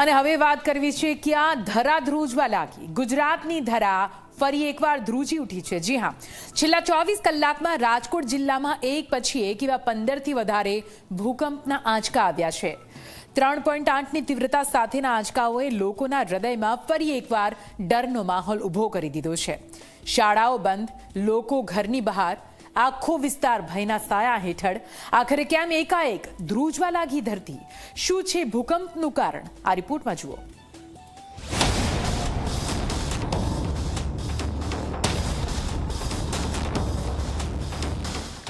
અને હવે વાત કરવી છે કે આ ધરા ધ્રુજવા લાગી. ગુજરાતની ધરા ફરી એકવાર ધ્રુજી ઉઠી છે. જી હા. છેલ્લા ચોવીસ કલાકમાં રાજકોટ જિલ્લામાં એક પછી એક એવા પંદરથી વધારે ભૂકંપના આંચકા આવ્યા છે. ત્રણ પોઈન્ટ આઠની તીવ્રતા સાથેના આંચકાઓએ લોકોના હૃદયમાં ફરી એકવાર ડરનો માહોલ ઊભો કરી દીધો છે. શાળાઓ બંધ, લોકો ઘરની બહાર આખો વિસ્તાર ભયના સાયા હેઠળ. આખરે કેમ એકાએક ધ્રુજવા લાગી ધરતી? શું છે ભૂકંપનું કારણ? આ રિપોર્ટમાં જુઓ.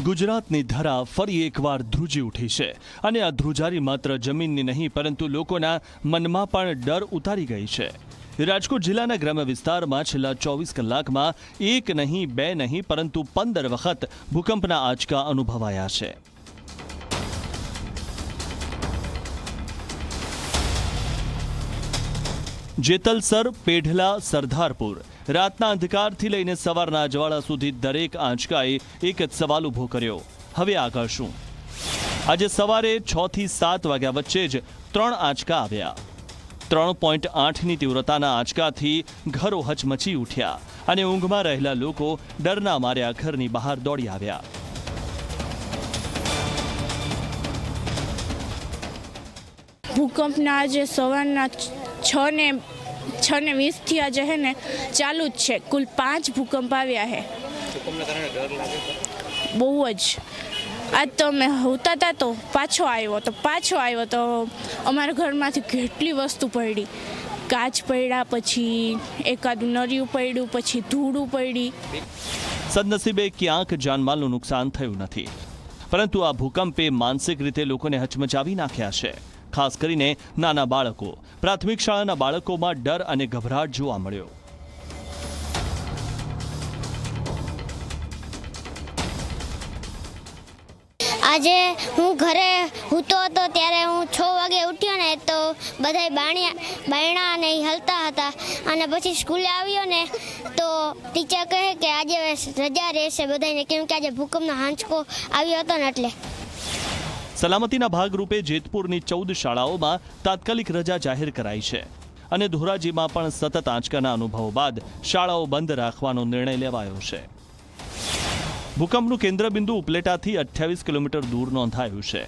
ગુજરાતની ધરા ફરી એકવાર ધ્રુજી ઉઠી છે. અને આ ધ્રુજારી માત્ર જમીનની નહીં, પરંતુ લોકોના મનમાં પણ ડર ઉતારી ગઈ છે. રાજકોટ જિલ્લાના ગ્રામ્ય વિસ્તારમાં છેલ્લા ચોવીસ કલાકમાં એક નહીં, બે નહીં, પરંતુ પંદર વખત ભૂકંપના આંચકા અનુભવાયા છે. જેતલસર, પેઢલા સરદારપુર રાતના અંધકારથી લઈને સવારના અજવાળા સુધી દરેક આંચકાએ એક જ સવાલ ઊભો કર્યો. હવે આગળ શું? આજે સવારે છ થી સાત વાગ્યા વચ્ચે જ ત્રણ આંચકા આવ્યા. ત્રણ પોઈન્ટ આઠની તીવ્રતાના આંચકાથી ઘરો હચમચી ઉઠ્યા અને ઊંઘમાં રહેલા લોકો ડરના માર્યા ઘરની બહાર દોડી આવ્યા. ભૂકંપના આજે સવારના છ ને છ ને વીસથી આજે હે ને ચાલુ જ છે. કુલ પાંચ ભૂકંપ આવ્યા છે? બહુ જ. આજ તો અમે હોતા હતા તો પાછો આવ્યો તો પાછો આવ્યો તો અમારા ઘરમાંથી કેટલી વસ્તુ પડી. કાચ પડ્યા પછી એકાદું નરિયું પડ્યું, પછી ધૂળું પડી. સદનસીબે ક્યાંક જાનમાલનું નુકસાન થયું નથી. પરંતુ આ ભૂકંપે માનસિક રીતે લોકોને હચમચાવી નાખ્યા છે. ખાસ કરીને નાના બાળકો. પ્રાથમિક શાળાના બાળકોમાં ડર અને ગભરાટ જોવા મળ્યો. આજે હું ઘરે હૂતો હતો ત્યારે હું છ વાગે ઉઠ્યો ને, તો બધાય બાણિયા, બાયણા ઈ હલતા હતા. અને પછી સ્કૂલે આવ્યો ને, તો ટીચર કહે કે આજે રજા રહેશે બધાને કેમ કે આજે ભૂકંપનો હાંચકો આવ્યો હતો ને એટલે. સલામતીના ભાગરૂપે જેતપુરની ચૌદ શાળાઓમાં તાત્કાલિક રજા જાહેર કરાઈ છે. અને ધોરાજીમાં પણ સતત આંચકાના અનુભવ બાદ શાળાઓ બંધ રાખવાનો નિર્ણય લેવાયો છે. ભૂકંપનું કેન્દ્રબિંદુ ઉપલેટાથી અઠ્યાવીસ કિલોમીટર દૂર નોંધાયું છે.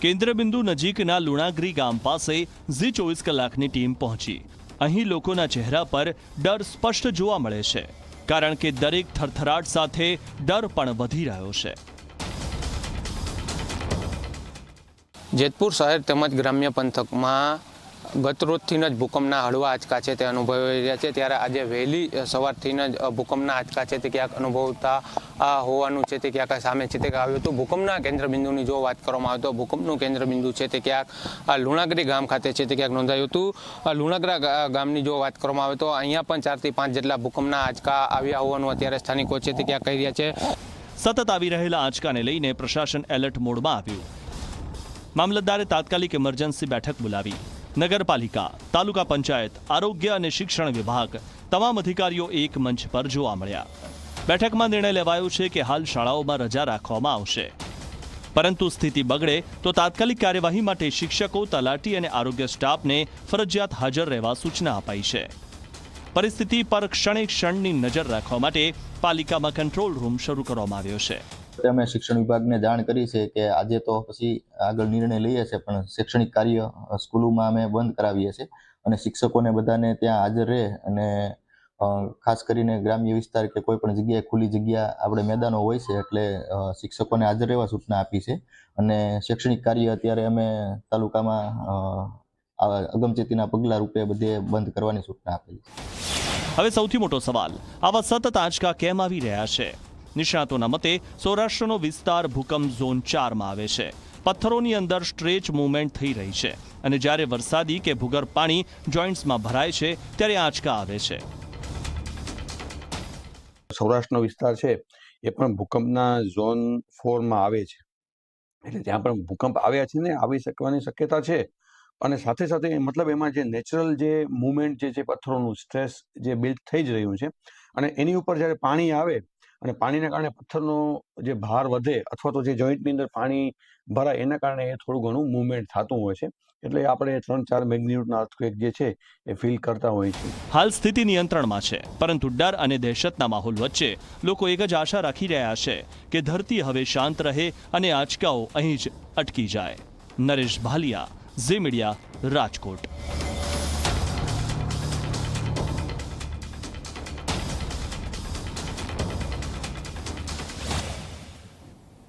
કેન્દ્રબિંદુ નજીકના લુણાગરી ગામ પાસે ઝી ચોવીસ કલાકની ટીમ પહોંચી. અહીં લોકોના ચહેરા પર ડર સ્પષ્ટ જોવા મળે છે, કારણ કે દરેક થરથરાટ સાથે ડર પણ વધી રહ્યો છે. જેતપુર શહેર તેમજ ગ્રામ્ય પંથકમાં ગત રોજથી જ ભૂકંપના હળવા આંચકા છે તે અનુભવી રહ્યા છે. ત્યારે આજે વહેલી સવારથી જ ભૂકંપના આંચકા છે તે ક્યાંક અનુભવતા હોવાનું છે તે ક્યાંક સામે છે તે આવ્યું હતું. ભૂકંપના કેન્દ્રબિંદુની જો વાત કરવામાં આવે તો ભૂકંપનું કેન્દ્રબિંદુ છે તે ક્યાંક લુણાગરી ગામ ખાતે છે તે ક્યાંક નોંધાયું હતું. લુણાગરા ગામની જો વાત કરવામાં આવે તો અહીંયા પણ ચારથી પાંચ જેટલા ભૂકંપના આંચકા આવ્યા હોવાનું અત્યારે સ્થાનિકો છે તે ક્યાંક કહી રહ્યા છે. સતત આવી રહેલા આંચકાને લઈને પ્રશાસન એલર્ટ મોડમાં આવ્યું. મામલતદારે તાત્કાલિક ઇમરજન્સી બેઠક બોલાવી. નગરપાલિકા, તાલુકા પંચાયત, આરોગ્ય અને શિક્ષણ વિભાગ તમામ અધિકારીઓ એક મંચ પર જોવા મળ્યા. બેઠકમાં નિર્ણય લેવાયો છે કે હાલ શાળાઓમાં રજા રાખવામાં આવશે. પરંતુ સ્થિતિ બગડે તો તાત્કાલિક કાર્યવાહી માટે શિક્ષકો, તલાટી અને આરોગ્ય સ્ટાફને ફરજિયાત હાજર રહેવા સૂચના અપાઈ છે. પરિસ્થિતિ પર ક્ષણે ક્ષણની નજર રાખવા માટે પાલિકામાં કંટ્રોલ રૂમ શરૂ કરવામાં આવ્યો છે. અમે શિક્ષણ વિભાગને જાણ કરી છે કે આજે તો પછી આગળ નિર્ણય લઈએ છીએ, પણ શૈક્ષણિક કાર્ય સ્કૂલોમાં અમે બંધ કરાવીએ છીએ અને શિક્ષકોને બધાને ત્યાં હાજર રહે અને ખાસ કરીને ગ્રામ્ય વિસ્તાર કે કોઈ પણ જગ્યાએ ખુલ્લી જગ્યા આપણે મેદાનો હોય છે એટલે શિક્ષકોને હાજર રહેવા સૂચના આપી છે અને શૈક્ષણિક કાર્ય અત્યારે અમે તાલુકામાં અગમચેતીના પગલા રૂપે બધે બંધ કરવાની સૂચના આપેલી છે. હવે સૌથી મોટો સવાલ આવા સતત આંચકા કેમ આવી રહ્યા છે? નિષ્ણાતોના મતે સૌરાષ્ટ્રનો વિસ્તાર ભૂકંપ ઝોન ચારમાં આવે છે. પથ્થરોની અંદર સ્ટ્રેચ મૂવમેન્ટ થઈ રહી છે અને જ્યારે વરસાદી કે ભૂગર્ભ પાણી જોઇન્ટ્સમાં ભરાય છે ત્યારે આંચકા આવે છે. સૌરાષ્ટ્રનો વિસ્તાર છે એ પણ ભૂકંપના ઝોન ફોરમાં આવે છે. એટલે ત્યાં પણ ભૂકંપ આવ્યા છે ને આવી શકવાની શક્યતા છે. અને સાથે સાથે મતલબ એમાં જે નેચરલ જે મુવમેન્ટ જે છે પથ્થરોનું સ્ટ્રેસ જે બિલ્ડ થઈ જ રહ્યું છે અને એની ઉપર જ્યારે પાણી આવે અને પાણીના કારણે પથ્થરનો જે ભાર વધે અથવા તો જે જોઈન્ટની અંદર પાણી ભરાય એના કારણે એ થોડું ઘણું મુવમેન્ટ થતું હોય છે. એટલે આપણે ત્રણ ચાર મેગ્નિટ્યુડના અર્થક્વેક જે છે એ ફીલ કરતા હોઈએ છીએ. હાલ સ્થિતિ નિયંત્રણમાં છે, પરંતુ ડર અને દહેશતના માહોલ વચ્ચે લોકો એક જ આશા રાખી રહ્યા છે કે ધરતી હવે શાંત રહે અને આંચકાઓ અહીં જ અટકી જાય. નરેશ ભાલિયા ઝી મીડિયા રાજકોટ.